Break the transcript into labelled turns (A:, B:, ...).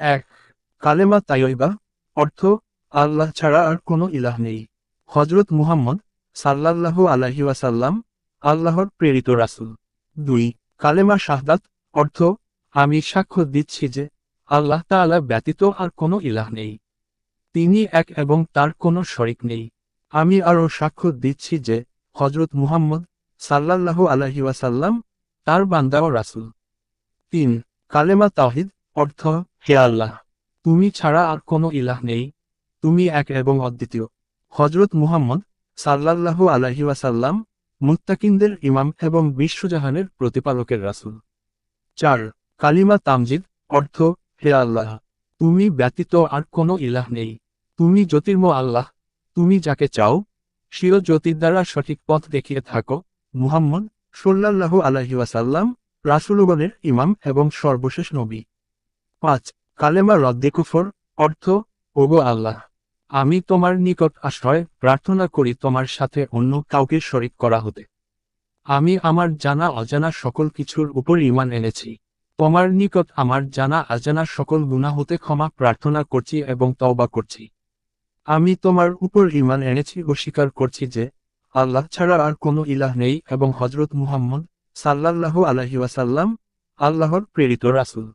A: এক, কালেমা তাইয়বা অর্থ, আল্লাহ ছাড়া আর কোনো ইলাহ নেই। হজরত মুহাম্মদ সাল্লাল্লাহু আলাইহি ওয়াসাল্লাম, আল্লাহর প্রেরিত রাসূল। দুই, কালেমা শাহাদাত, অর্থ, আমি সাক্ষ্য দিচ্ছি যে, আল্লাহ তাআলা ব্যতীত আর কোনো ইলাহ নেই। তিনি এক এবং তার কোনো শরিক নেই। আমি আরও সাক্ষ্য দিচ্ছি যে হজরত মুহাম্মদ সাল্লাল্লাহু আলাইহি ওয়াসাল্লাম, তার বান্দা ও রাসূল। তিন, কালেমা তাওহিদ অর্থ, হে আল্লাহ, তুমি ছাড়া আর কোনো ইলাহ নেই। তুমি এক এবং অদ্বিতীয়। হজরত মুহাম্মদ সাল্লাল্লাহু আলাইহি ওয়াসাল্লাম মুত্তাকিনদের ইমাম এবং বিশ্বজাহানের প্রতিপালকের রাসূল। চার, কালিমা তামজিদ, অর্থ, হে আল্লাহ, তুমি ব্যতীত আর কোনো ইলাহ নেই। তুমি জ্যোতির্ম আল্লাহ, তুমি যাকে চাও, স্বীয় জ্যোতির দ্বারা সঠিক পথ দেখিয়ে থাকো। মুহাম্মদ সাল্লাল্লাহু আলাইহি ওয়াসাল্লাম রাসূলগণের ইমাম এবং সর্বশেষ নবী। পাঁচ, কালেমা রদ্দে কুফর, অর্থ, ওগো আল্লাহ। আমি তোমার নিকট আশ্রয়, প্রার্থনা করি তোমার সাথে অন্য কাউকে শরিক করা হতে। আমি আমার জানা অজানা সকল কিছুর উপর ইমান এনেছি। তোমার নিকট আমার জানা অজানা সকল গুনাহ হতে ক্ষমা প্রার্থনা করছি এবং তওবা করছি। আমি তোমার উপর ইমান এনেছি ও স্বীকার করছি যে, আল্লাহ ছাড়া আর কোনো ইলাহ নেই এবং হজরত মুহাম্মদ সাল্লাল্লাহু আলাইহি ওয়াসাল্লাম আল্লাহর প্রেরিত রাসূল।